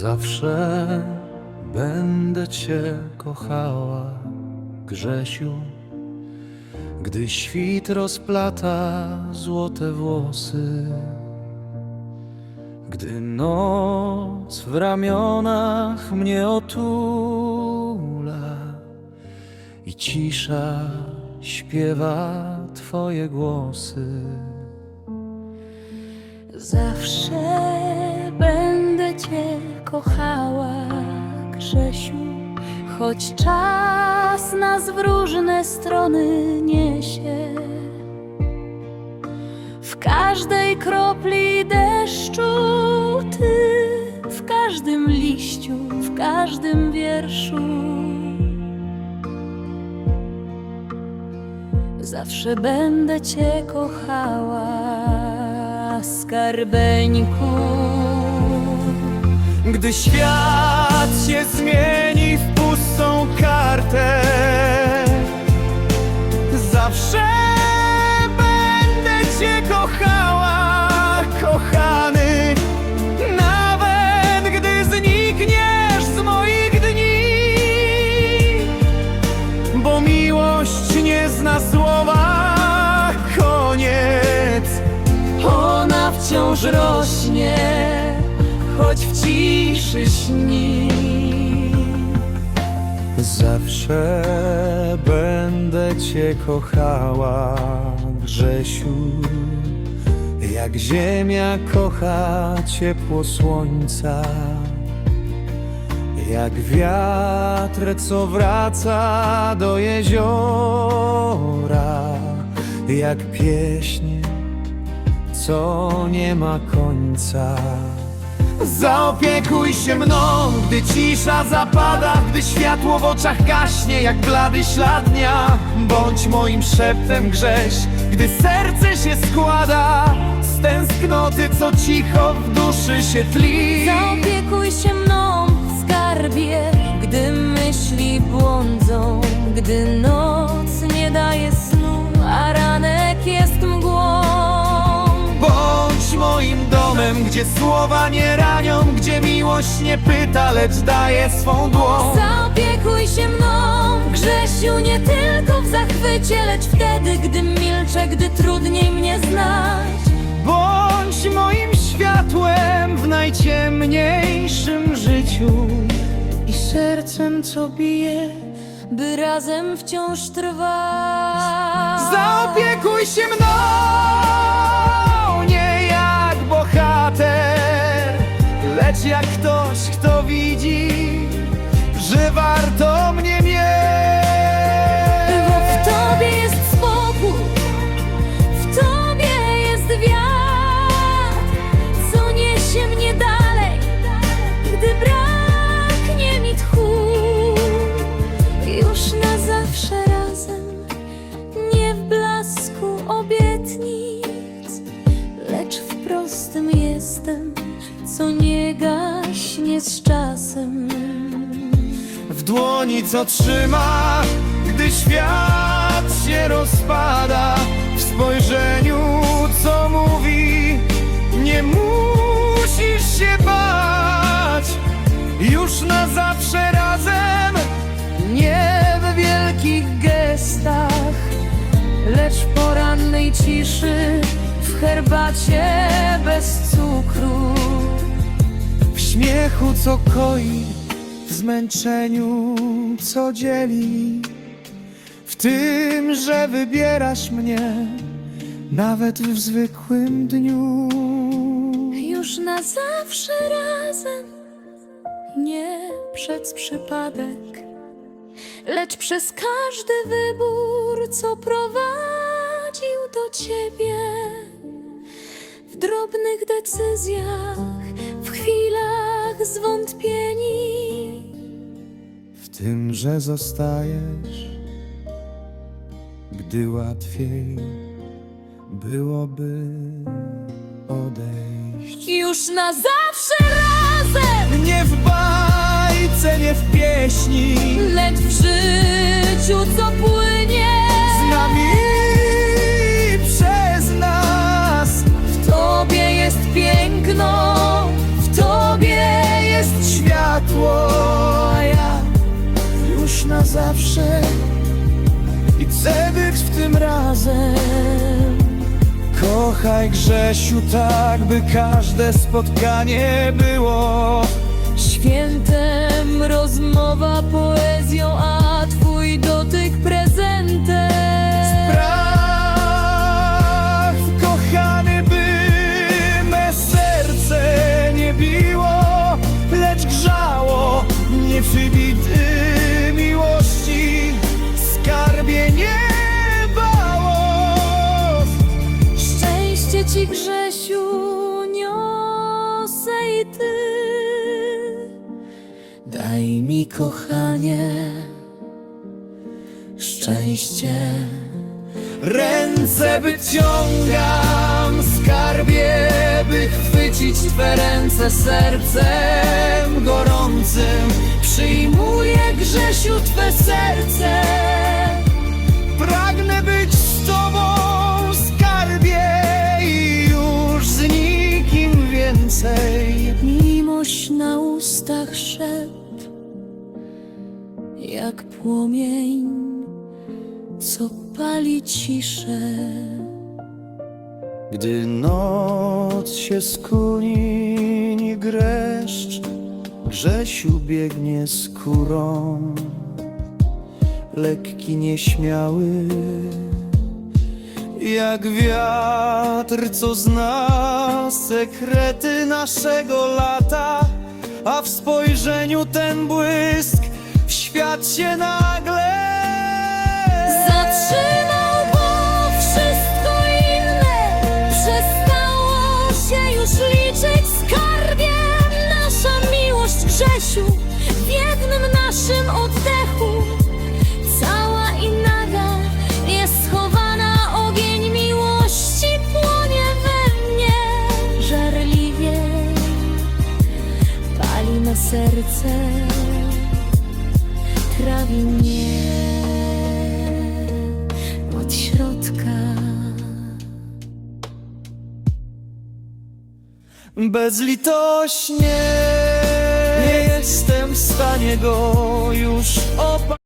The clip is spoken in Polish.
Zawsze będę Cię kochała, Grzesiu, gdy świt rozplata złote włosy, gdy noc w ramionach mnie otula i cisza śpiewa Twoje głosy. Zawsze Kochała, Grzesiu, choć czas nas w różne strony niesie. W każdej kropli deszczu Ty, w każdym liściu, w każdym wierszu. Zawsze będę Cię kochała, skarbeńku. Gdy świat się zmieni w pustą kartę, zawsze będę Cię kochała, kochany. Nawet gdy znikniesz z moich dni, bo miłość nie zna słowa koniec. Ona wciąż rośnie, ciszy śni. Zawsze będę Cię kochała, Grzesiu, jak ziemia kocha ciepło słońca, jak wiatr, co wraca do jeziora, jak pieśń, co nie ma końca. Zaopiekuj się mną, gdy cisza zapada, gdy światło w oczach gaśnie jak blady ślad dnia. Bądź moim szeptem grześ, gdy serce się składa z tęsknoty, co cicho w duszy się tli. Zaopiekuj się mną, skarbie, gdy myśli błądzą, gdy noc gdzie słowa nie ranią, gdzie miłość nie pyta, lecz daje swą dłoń. Zaopiekuj się mną, Grzesiu, nie tylko w zachwycie, lecz wtedy, gdy milczę, gdy trudniej mnie znać. Bądź moim światłem w najciemniejszym życiu i sercem, co bije. by razem wciąż trwać. Zaopiekuj się mną, lecz jak ktoś, kto widzi, że warto co trzyma, gdy świat się rozpada, w spojrzeniu, co mówi, nie musisz się bać, już na zawsze razem, nie w wielkich gestach, lecz w porannej ciszy, w herbacie bez cukru, w śmiechu, co koi, zmęczeniu, co dzieli, w tym, że wybierasz mnie nawet w zwykłym dniu. Już na zawsze razem, nie przez przypadek, lecz przez każdy wybór, co prowadził do ciebie. W drobnych decyzjach, w chwilach zwątpieni. Tym, że zostajesz, gdy łatwiej byłoby odejść. Już na zawsze razem, Nie w bajce, nie w pieśni, lecz w na zawsze i być w tym razem. Kochaj Grzesiu tak, by każde spotkanie było Świętem rozmowa poezją, a szczęście. Ręce wyciągam, skarbie, by chwycić Twe ręce sercem gorącym. Przyjmuję Grzesiu Twe serce. Pragnę być z Tobą, skarbie, i już z nikim więcej. Miłość na ustach szept, jak płomień, co pali ciszę. Gdy noc się skuni, nie greszcz, Grzesiu biegnie skórą, lekki, nieśmiały, jak wiatr, co zna sekrety naszego lata, a w spojrzeniu ten błysk świat się nagle Bezlitośnie nie jestem w stanie go już opanować.